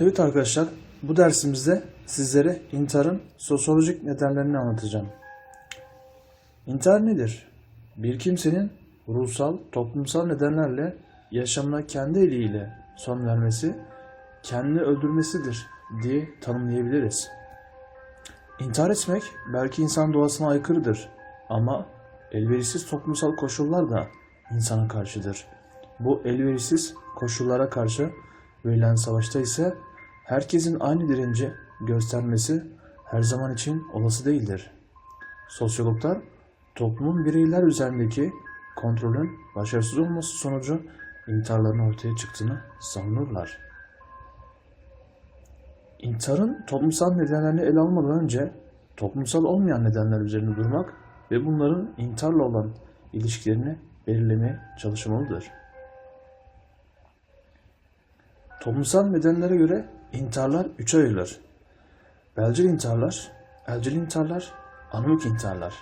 Evet arkadaşlar, bu dersimizde sizlere intiharın sosyolojik nedenlerini anlatacağım. İntihar nedir? Bir kimsenin ruhsal, toplumsal nedenlerle yaşamına kendi eliyle son vermesi, kendini öldürmesidir diye tanımlayabiliriz. İntihar etmek belki insan doğasına aykırıdır ama elverişsiz toplumsal koşullar da insana karşıdır. Bu elverişsiz koşullara karşı verilen savaşta ise herkesin aynı direnci göstermesi her zaman için olası değildir. Sosyologlar toplumun bireyler üzerindeki kontrolün başarısız olması sonucu intiharların ortaya çıktığını savunurlar. İntiharın toplumsal nedenlerini ele almadan önce toplumsal olmayan nedenler üzerinde durmak ve bunların intiharla olan ilişkilerini belirlemeye çalışılmalıdır. Toplumsal nedenlere göre intiharlar üçe ayrılır. Belcil intiharlar, elcil intiharlar, anomik intiharlar.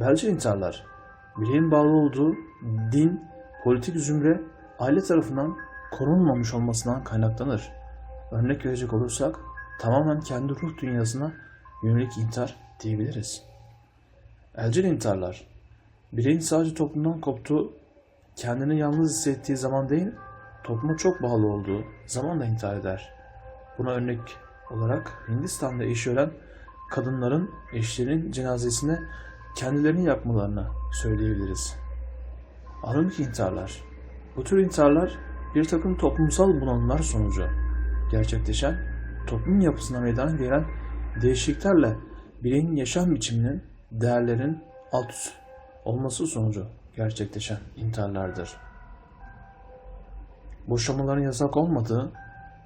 Belcil intiharlar, bireyin bağlı olduğu din, politik zümre, aile tarafından korunmamış olmasından kaynaklanır. Örnek verecek olursak, tamamen kendi ruh dünyasına yönelik intihar diyebiliriz. Elcil intiharlar, bireyin sadece toplumdan koptuğu, kendini yalnız hissettiği zaman değil, topluma çok bağlı olduğu zaman da intihar eder. Buna örnek olarak Hindistan'da eşi ölen kadınların eşlerinin cenazesine kendilerini yakmalarını söyleyebiliriz. Anomik intiharlar. Bu tür intiharlar bir takım toplumsal bunalımlar sonucu gerçekleşen, toplum yapısına meydana gelen değişikliklerle bireyin yaşam biçiminin, değerlerin alt üst olması sonucu gerçekleşen intiharlardır. Boşanmaların yasak olmadığı,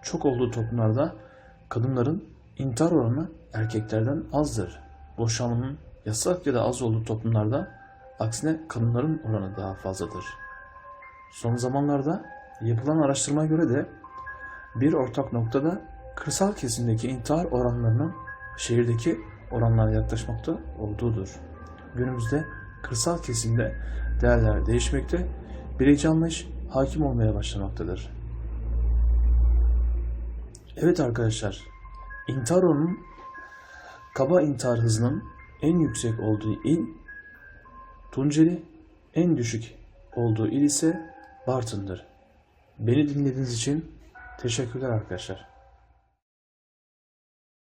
çok olduğu toplumlarda kadınların intihar oranı erkeklerden azdır. Boşanmanın yasak ya da az olduğu toplumlarda aksine kadınların oranı daha fazladır. Son zamanlarda yapılan araştırmaya göre de bir ortak noktada kırsal kesimdeki intihar oranlarının şehirdeki oranlara yaklaşmakta olduğudur. Günümüzde kırsal kesimde değerler değişmekte, bireyci anlayış hakim olmaya başlamaktadır. Evet arkadaşlar, intihar oranının kaba intihar hızının en yüksek olduğu il Tunceli, en düşük olduğu il ise Bartın'dır. Beni dinlediğiniz için teşekkürler arkadaşlar.